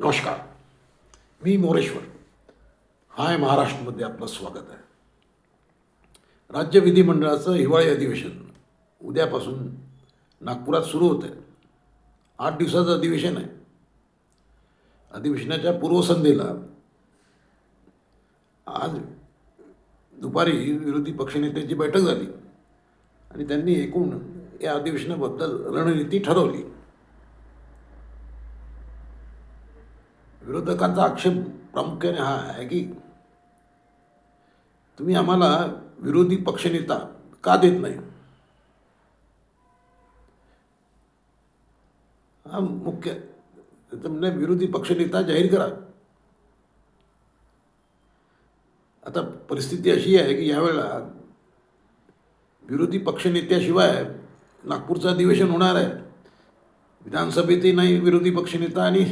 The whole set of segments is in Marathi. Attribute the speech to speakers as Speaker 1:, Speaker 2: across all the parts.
Speaker 1: नमस्कार मी मोरेश्वर हाय महाराष्ट्रमध्ये आपलं स्वागत आहे राज्य विधिमंडळाचं हिवाळी अधिवेशन उद्यापासून नागपुरात सुरू होतं आहे आठ दिवसाचं अधिवेशन आहे अधिवेशनाच्या पूर्वसंध्येला आज दुपारी विरोधी पक्षनेत्यांची बैठक झाली आणि त्यांनी एकूण या अधिवेशनाबद्दल रणनीती ठरवली विरोधकांचा आक्षेप प्रामुख्याने हा आहे की तुम्ही आम्हाला विरोधी पक्षनेता का देत नाही हा मुख्य म्हणजे विरोधी पक्षनेता जाहीर करा आता परिस्थिती अशी आहे की यावेळेला विरोधी पक्षनेत्याशिवाय नागपूरचं अधिवेशन होणार आहे विधानसभेतही नाही विरोधी पक्षनेता आणि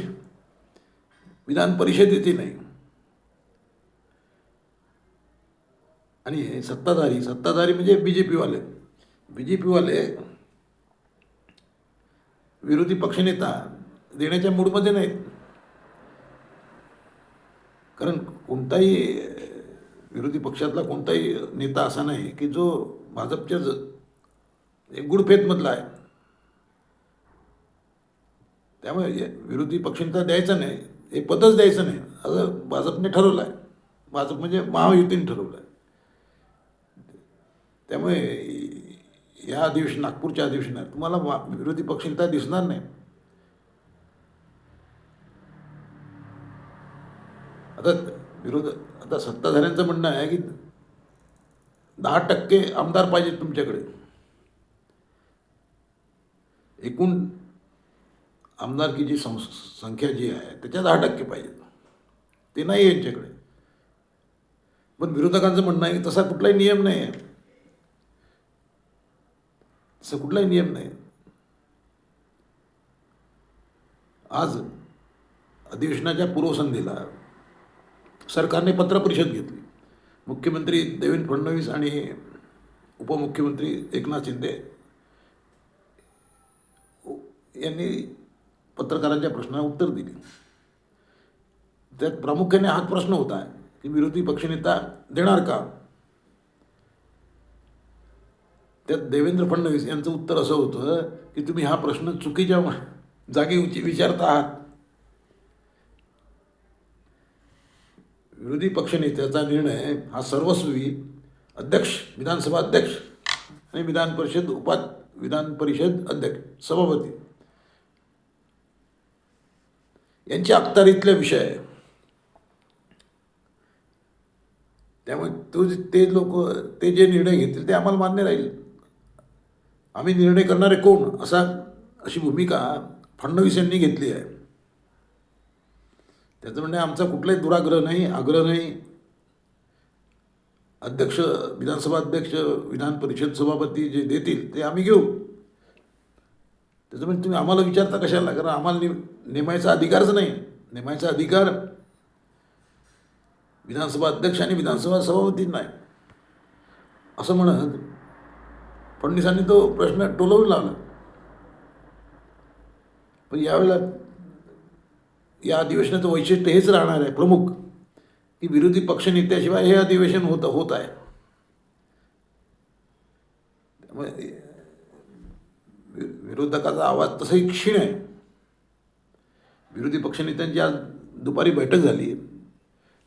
Speaker 1: विधान परिषदेतही नाही आणि सत्ताधारी सत्ताधारी म्हणजे बी जे पीवाले बी जे पीवाले विरोधी पक्षनेता देण्याच्या मूडमध्ये नाहीत कारण कोणताही विरोधी पक्षातला कोणताही नेता असा नाही की जो भाजपच्या एक गुडफेतमधला आहे त्यामुळे विरोधी पक्षनेता द्यायचा नाही हे पदच द्यायचं नाही असं भाजपने ठरवलं आहे भाजप म्हणजे महायुतीने ठरवलं आहे त्यामुळे या अधिवेशन नागपूरच्या अधिवेशनात तुम्हाला विरोधी नेता दिसणार नाही आता विरोध आता सत्ताधाऱ्यांचं म्हणणं आहे की दहा टक्के आमदार पाहिजेत तुमच्याकडे एकूण आमदारकीची सं संख्या जी आहे त्याच्या दहा टक्के पाहिजेत ते नाही यांच्याकडे पण विरोधकांचं म्हणणं आहे की तसा कुठलाही नियम नाही आहे तसा कुठलाही नियम नाही आज अधिवेशनाच्या पूर्वसंध्येला सरकारने पत्रपरिषद घेतली मुख्यमंत्री देवेंद्र फडणवीस आणि उपमुख्यमंत्री एकनाथ शिंदे यांनी पत्रकारांच्या प्रश्नाला उत्तर दिली त्यात प्रामुख्याने हा प्रश्न होता की विरोधी पक्षनेता देणार का त्यात देवेंद्र फडणवीस यांचं उत्तर असं होतं की तुम्ही हा प्रश्न चुकीच्या जागी विचारता आहात विरोधी पक्षनेत्याचा निर्णय हा सर्वस्वी अध्यक्ष विधानसभा अध्यक्ष आणि विधान परिषद उपा विधान परिषद अध्यक्ष सभापती यांची अखतारीतले विषय आहे त्यामुळे तो ते लोक ते जे निर्णय घेतील ते आम्हाला मान्य राहील आम्ही निर्णय करणारे कोण असा अशी भूमिका फडणवीस यांनी घेतली आहे त्याचं म्हणजे आमचा कुठलाही दुराग्रह नाही आग्रह नाही अध्यक्ष विधानसभा अध्यक्ष विधान परिषद सभापती जे देतील ते आम्ही घेऊ त्याचं म्हणजे तुम्ही आम्हाला विचारता कशाला कारण आम्हाला नेमायचा अधिकारच नाही नेमायचा अधिकार विधानसभा अध्यक्ष आणि विधानसभा सभापती नाही असं म्हणत फडणवीसांनी तो प्रश्न टोलवून लावला पण यावेळेला या अधिवेशनाचं वैशिष्ट्य हेच राहणार आहे प्रमुख की विरोधी पक्षनेत्याशिवाय हे अधिवेशन होत होत आहे त्यामुळे विरोधकाचा आवाज तसंही क्षीण आहे विरोधी पक्षनेत्यांची आज दुपारी बैठक झाली आहे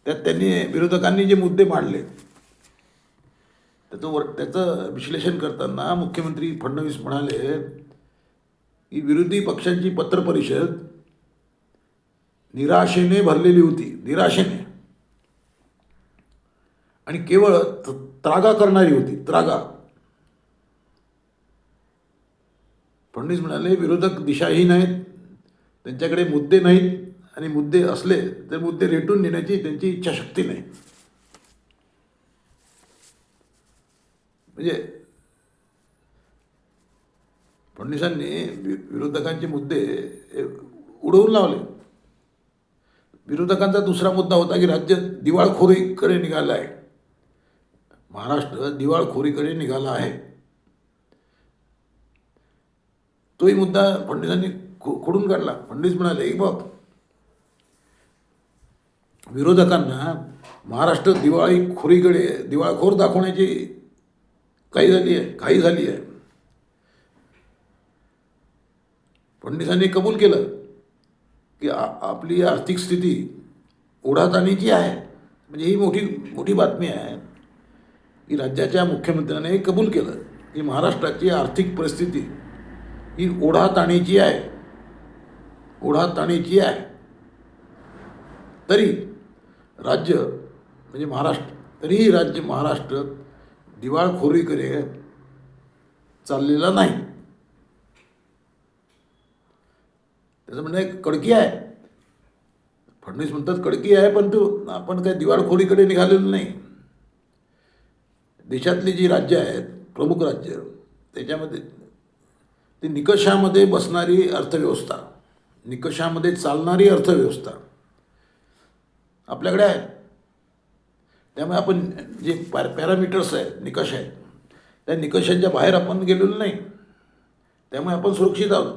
Speaker 1: त्यात त्यांनी विरोधकांनी जे मुद्दे मांडले त्याचं वर त्याचं विश्लेषण करताना मुख्यमंत्री फडणवीस म्हणाले की विरोधी पक्षांची पत्रपरिषद निराशेने भरलेली होती निराशेने आणि केवळ त्रागा करणारी होती त्रागा फडणवीस म्हणाले विरोधक दिशाही नाहीत त्यांच्याकडे मुद्दे नाहीत आणि मुद्दे असले तर मुद्दे रेटून नेण्याची त्यांची इच्छाशक्ती नाही म्हणजे फडणवीसांनी विरोधकांचे मुद्दे उडवून लावले विरोधकांचा दुसरा मुद्दा होता की राज्य दिवाळखोरीकडे निघालं आहे महाराष्ट्र दिवाळखोरीकडे निघाला आहे तोही मुद्दा फडणवीसांनी खो खोडून काढला फडणवीस म्हणाले एक बाब विरोधकांना महाराष्ट्र दिवाळी खोरीकडे दिवाळखोर दाखवण्याची काही झाली आहे काही झाली आहे फडणवीसांनी कबूल केलं की आपली आर्थिक स्थिती ओढाताणीची आहे म्हणजे ही मोठी मोठी बातमी आहे की राज्याच्या मुख्यमंत्र्यांनी कबूल केलं की महाराष्ट्राची आर्थिक परिस्थिती ही ओढा ताणीची आहे ओढा आहे तरी राज्य म्हणजे महाराष्ट्र तरीही राज्य महाराष्ट्र दिवाळखोरीकडे चाललेला नाही त्याचं म्हणणं एक कडकी आहे फडणवीस म्हणतात कडकी आहे पण तू आपण काही दिवाळखोरीकडे निघालेलो नाही देशातली जी राज्य आहेत प्रमुख राज्य त्याच्यामध्ये ती निकषामध्ये बसणारी अर्थव्यवस्था निकषामध्ये चालणारी अर्थव्यवस्था आपल्याकडे आहे त्यामुळे आपण जे पॅ पॅरामीटर्स आहेत निकष आहेत त्या निकषांच्या बाहेर आपण गेलेलो नाही त्यामुळे आपण सुरक्षित आहोत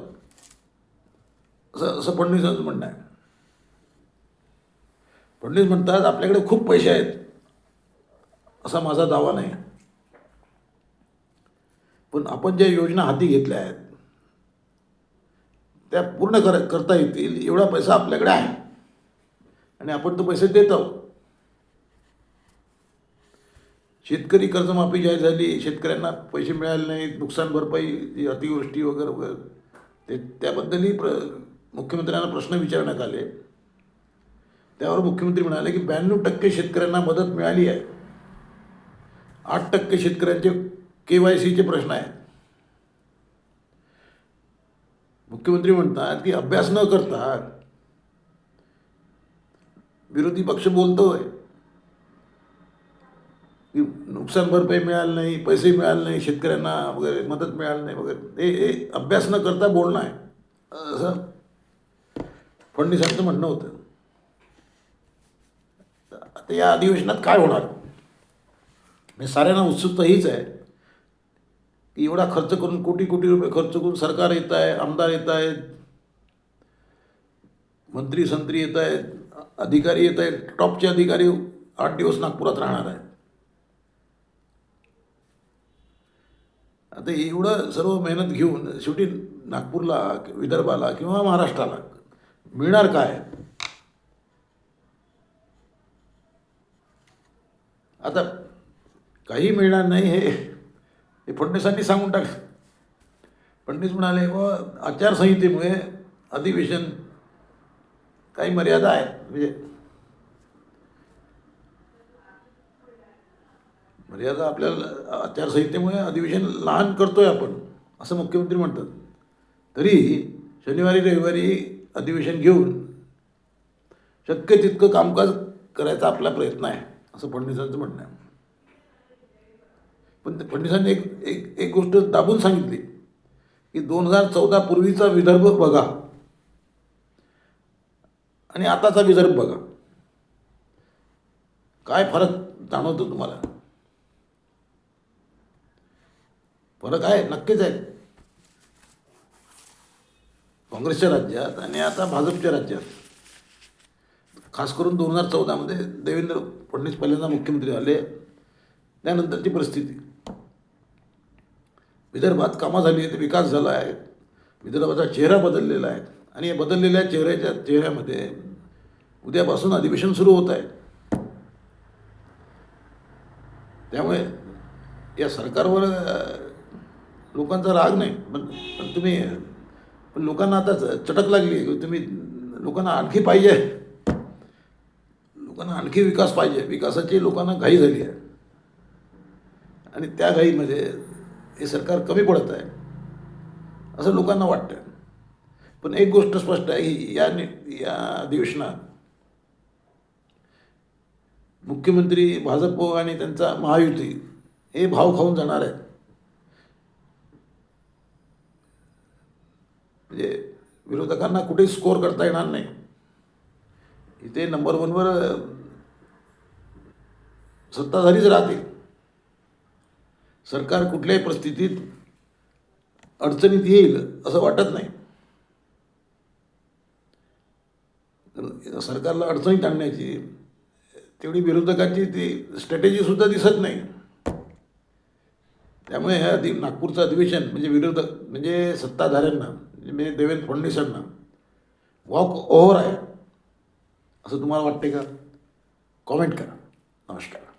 Speaker 1: असं असं फडणवीसांचं म्हणणं आहे फडणवीस म्हणतात आपल्याकडे खूप पैसे आहेत असा माझा दावा नाही पण आपण ज्या योजना हाती घेतल्या आहेत त्या पूर्ण कर करता येतील एवढा पैसा आपल्याकडे आहे आणि आपण तो पैसे देत आहोत शेतकरी कर्जमाफी जाहीर झाली शेतकऱ्यांना पैसे मिळाले नाहीत नुकसान भरपाई अतिवृष्टी वगैरे वगैरे ते त्याबद्दलही प्र मुख्यमंत्र्यांना प्रश्न विचारण्यात आले त्यावर मुख्यमंत्री म्हणाले की ब्याण्णव टक्के शेतकऱ्यांना मदत मिळाली आहे आठ टक्के शेतकऱ्यांचे के वाय सीचे प्रश्न आहेत मुख्यमंत्री म्हणतात की अभ्यास न करता विरोधी पक्ष बोलतोय की नुकसान भरपाई मिळाली नाही पैसे मिळाले नाही शेतकऱ्यांना वगैरे मदत मिळाली नाही वगैरे ते अभ्यास न करता बोलणं आहे असं फडणवीसांचं म्हणणं होतं आता या अधिवेशनात काय होणार मी साऱ्यांना उत्सुकता हीच आहे की एवढा खर्च करून कोटी कोटी रुपये खर्च करून सरकार येत आहे आमदार येत आहेत मंत्री संत्री येत आहेत अधिकारी येत आहेत टॉपचे अधिकारी आठ दिवस नागपुरात राहणार आहेत आता एवढं सर्व मेहनत घेऊन शेवटी नागपूरला विदर्भाला किंवा महाराष्ट्राला मिळणार काय आता काही मिळणार नाही हे हे फडणवीसांनी सांगून टाक फडणवीस म्हणाले व हो, आचारसंहितेमुळे अधिवेशन काही मर्यादा आहेत म्हणजे मर्यादा आपल्याला आचारसंहितेमुळे अधिवेशन लहान करतोय आपण असं मुख्यमंत्री म्हणतात तरी शनिवारी रविवारी अधिवेशन घेऊन शक्य तितकं कामकाज करायचा आपला प्रयत्न आहे असं फडणवीसांचं म्हणणं आहे पण फडणवीसांनी एक एक एक गोष्ट दाबून सांगितली की दोन हजार चौदा पूर्वीचा विदर्भ बघा आणि आताचा विदर्भ बघा काय फरक जाणवतो तुम्हाला फरक आहे नक्कीच आहे काँग्रेसच्या राज्यात आणि आता भाजपच्या राज्यात खास करून दोन हजार चौदामध्ये देवेंद्र फडणवीस पहिल्यांदा मुख्यमंत्री झाले त्यानंतरची परिस्थिती विदर्भात कामं झाली आहेत विकास झाला आहे विदर्भाचा चेहरा बदललेला आहे आणि या बदललेल्या चेहऱ्याच्या चेहऱ्यामध्ये उद्यापासून अधिवेशन सुरू होत आहे त्यामुळे या सरकारवर लोकांचा राग नाही पण पण तुम्ही पण लोकांना आता चटक लागली आहे तुम्ही लोकांना आणखी पाहिजे लोकांना आणखी विकास पाहिजे विकासाची लोकांना घाई झाली आहे आणि त्या घाईमध्ये हे सरकार कमी पडत आहे असं लोकांना वाटतं पण एक गोष्ट स्पष्ट आहे ही या या अधिवेशनात मुख्यमंत्री भाजप आणि त्यांचा महायुती हे भाव खाऊन जाणार आहेत म्हणजे विरोधकांना कुठे स्कोअर करता येणार नाही इथे नंबर वनवर सत्ताधारीच राहतील सरकार कुठल्याही परिस्थितीत अडचणीत येईल असं वाटत नाही सरकारला अडचणीत आणण्याची तेवढी विरोधकाची ती स्ट्रॅटेजीसुद्धा दिसत नाही त्यामुळे ह्या अधि नागपूरचं अधिवेशन म्हणजे विरोधक म्हणजे सत्ताधाऱ्यांना म्हणजे देवेंद्र फडणवीसांना वॉक ओव्हर आहे असं तुम्हाला वाटते का कॉमेंट करा नमस्कार